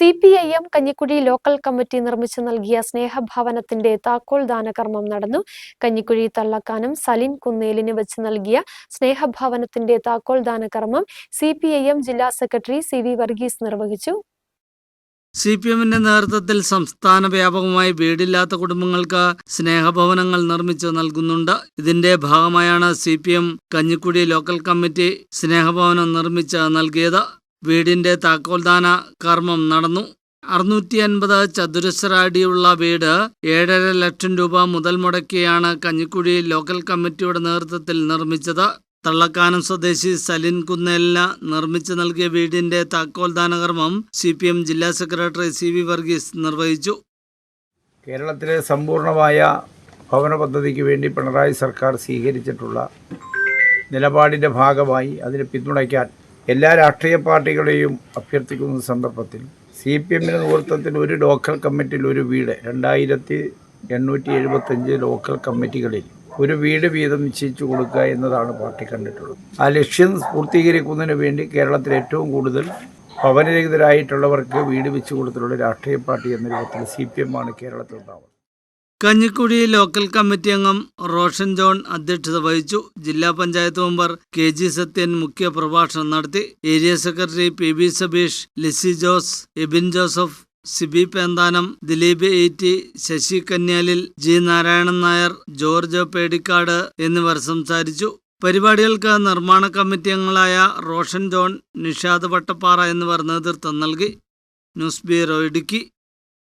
C P I M Kanjikuzhi local committee നിർമ്മിച്ചു നൽകിയ സ്നേഹഭവനത്തിന്റെ താക്കോൽ ദാനകർമ്മം നടന്നു. കഞ്ഞിക്കുഴി തള്ളക്കാനം സലിൻ കുന്നേലിന് വെച്ച് നൽകിയ സ്നേഹഭവനത്തിന്റെ താക്കോൽ ദാനകർമ്മം സി പി ഐ എം ജില്ലാ സെക്രട്ടറി സി വി വർഗീസ് നിർവഹിച്ചു. സി പി എമ്മിന്റെ നേതൃത്വത്തിൽ സംസ്ഥാന വ്യാപകമായി വീടില്ലാത്ത കുടുംബങ്ങൾക്ക് സ്നേഹഭവനങ്ങൾ നിർമ്മിച്ചു നൽകുന്നുണ്ട്. ഇതിന്റെ ഭാഗമായാണ് C P M Kanjikuzhi local committee സ്നേഹഭവനം നിർമ്മിച്ച് നൽകിയത്. വീടിന്റെ താക്കോൽദാന കർമ്മം നടന്നു. അറുന്നൂറ്റി അൻപത് ചതുരശ്ര അടിയുള്ള വീട് ഏഴര ലക്ഷം രൂപ മുതൽ മുടക്കിയാണ് കഞ്ഞിക്കുഴി ലോക്കൽ കമ്മിറ്റിയുടെ നേതൃത്വത്തിൽ നിർമ്മിച്ചത്. തള്ളക്കാനം സ്വദേശി സലിൻ കുന്നേലിന് നിർമ്മിച്ചു നൽകിയ വീടിന്റെ താക്കോൽദാന കർമ്മം സി പി എം ജില്ലാ സെക്രട്ടറി സി വി വർഗീസ് നിർവഹിച്ചു. കേരളത്തിലെ സമ്പൂർണമായ ഭവന പദ്ധതിക്ക് വേണ്ടി പിണറായി സർക്കാർ സ്വീകരിച്ചിട്ടുള്ള നിലപാടിന്റെ ഭാഗമായി അതിനെ പിന്തുണയ്ക്കാൻ എല്ലാ രാഷ്ട്രീയ പാർട്ടികളെയും അഭ്യർത്ഥിക്കുന്ന സന്ദർഭത്തിൽ സി പി എമ്മിന്റെ നേതൃത്വത്തിൽ ഒരു ലോക്കൽ കമ്മിറ്റിയിൽ ഒരു വീട് രണ്ടായിരത്തി എണ്ണൂറ്റി എഴുപത്തഞ്ച് ലോക്കൽ കമ്മിറ്റികളിൽ ഒരു വീട് വീതം നിശ്ചയിച്ചു കൊടുക്കുക എന്നതാണ് പാർട്ടി കണ്ടിട്ടുള്ളത്. ആ ലക്ഷ്യം പൂർത്തീകരിക്കുന്നതിന് വേണ്ടി കേരളത്തിൽ ഏറ്റവും കൂടുതൽ ഭവനരഹിതരായിട്ടുള്ളവർക്ക് വീട് വെച്ചു കൊടുത്തിട്ടുള്ള രാഷ്ട്രീയ പാർട്ടി എന്ന രൂപത്തിൽ സി പി എം ആണ് കേരളത്തിൽ ഉണ്ടാവുന്നത് കഞ്ഞിക്കുഴി ലോക്കൽ കമ്മിറ്റി അംഗം റോഷൻ ജോൺ അധ്യക്ഷത വഹിച്ചു. ജില്ലാ panchayat member K G Sathyan മുഖ്യ പ്രഭാഷണം നടത്തി. Area secretary P B Sabeesh Lissy Jose Abin Joseph Siby Penthanam Dileep eighty Sasi Kanyalil G Narayanan Nair George Pedikkad എന്നിവർ സംസാരിച്ചു. പരിപാടികൾക്ക് നിർമ്മാണ കമ്മിറ്റി അംഗങ്ങളായ റോഷൻ ജോൺ നിഷാദ് വട്ടപ്പാറ എന്നിവർ നേതൃത്വം നൽകി. News bureau Idukki.